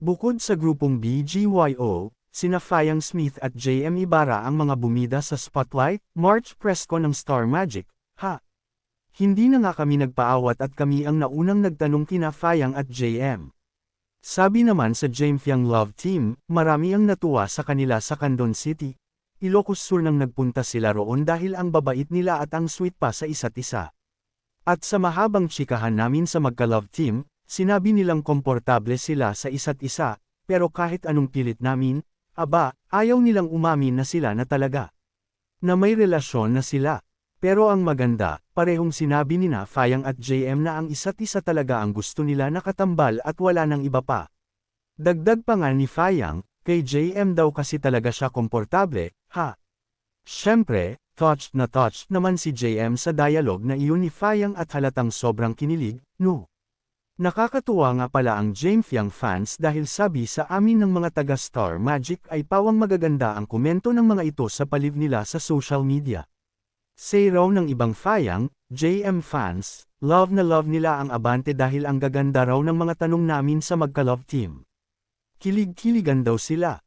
Bukod sa grupong BGYO, sina Fayang Smith at JM Ibarra ang mga bumida sa Spotlight, March Presco ng Star Magic, ha? Hindi na nga kami nagpaawat at kami ang naunang nagtanong kina Fayang at JM. Sabi naman sa Jamefiang Love Team, marami ang natuwa sa kanila sa Candon City. Ilocos Sur nang nagpunta sila roon dahil ang babait nila at ang sweet pa sa isa't isa. At sa mahabang chikahan namin sa magka-love team, sinabi nilang komportable sila sa isa't isa, pero kahit anong pilit namin, aba, ayaw nilang umamin na sila na talaga. Na may relasyon na sila. Pero ang maganda, parehong sinabi ni na Fayang at JM na ang isa't isa talaga ang gusto nila nakatambal at wala nang iba pa. Dagdag pa nga ni Fayang, kay JM daw kasi talaga siya komportable, ha? Siyempre, touched na touched naman si JM sa dialogue na iyon ni Fayang at halatang sobrang kinilig, no? Nakakatuwa nga pala ang Jamefiang fans dahil sabi sa amin ng mga taga Star Magic ay pawang magaganda ang komento ng mga ito sa paliv nila sa social media. Say raw ng ibang Fayang, JM fans, love na love nila ang Abante dahil ang gaganda raw ng mga tanong namin sa magka-love team. Kilig-kiligan daw sila.